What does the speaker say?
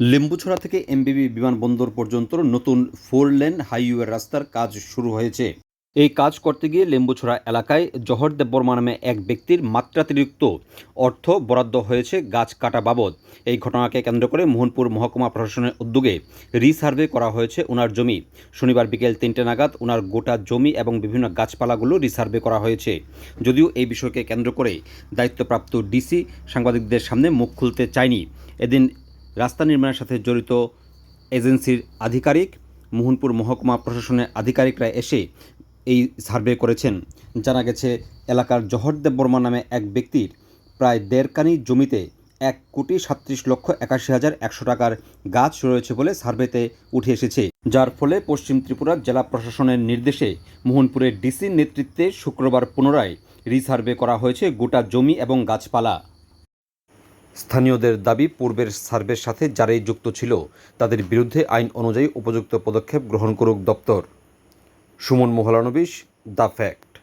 লেম্বুছড়া থেকে এমবিবি বিমানবন্দর পর্যন্ত নতুন ফোর লেন হাইওয়ে রাস্তার কাজ শুরু হয়েছে। এই কাজ করতে গিয়ে লেম্বুছড়া এলাকায় জহর দেববর্মা নামে এক ব্যক্তির মাত্রাতিরিক্ত অর্থ বরাদ্দ হয়েছে গাছ কাটা বাবদ। এই ঘটনাকে কেন্দ্র করে মোহনপুর মহকুমা প্রশাসনের উদ্যোগে রিসার্ভে করা হয়েছে ওনার জমি। শনিবার বিকেল তিনটে নাগাদ ওনার গোটা জমি এবং বিভিন্ন গাছপালাগুলো রিসার্ভে করা হয়েছে। যদিও এই বিষয়কে কেন্দ্র করে দায়িত্বপ্রাপ্ত ডিসি সাংবাদিকদের সামনে মুখ খুলতে চায়নি। এদিন রাস্তা নির্মাণের সাথে জড়িত এজেন্সির আধিকারিক, মোহনপুর মহকুমা প্রশাসনের আধিকারিকরা এসে এই সার্ভে করেছেন। জানা গেছে, এলাকার জহরদেব বর্মা নামে এক ব্যক্তির প্রায় দেড়কানি জমিতে এক কোটি সাতত্রিশ লক্ষ একাশি হাজার একশো টাকার গাছ রয়েছে বলে সার্ভেতে উঠে এসেছে। যার ফলে পশ্চিম ত্রিপুরার জেলা প্রশাসনের নির্দেশে মোহনপুরের ডিসির নেতৃত্বে শুক্রবার পুনরায় রিসার্ভে করা হয়েছে গোটা জমি এবং গাছপালা। স্থানীয়দের দাবি পূর্বের সার্ভের সাথে যারাই যুক্ত ছিল, তাদের বিরুদ্ধে আইন অনুযায়ী উপযুক্ত পদক্ষেপ গ্রহণ করুক দপ্তর। Suman Mohalanobis the fact.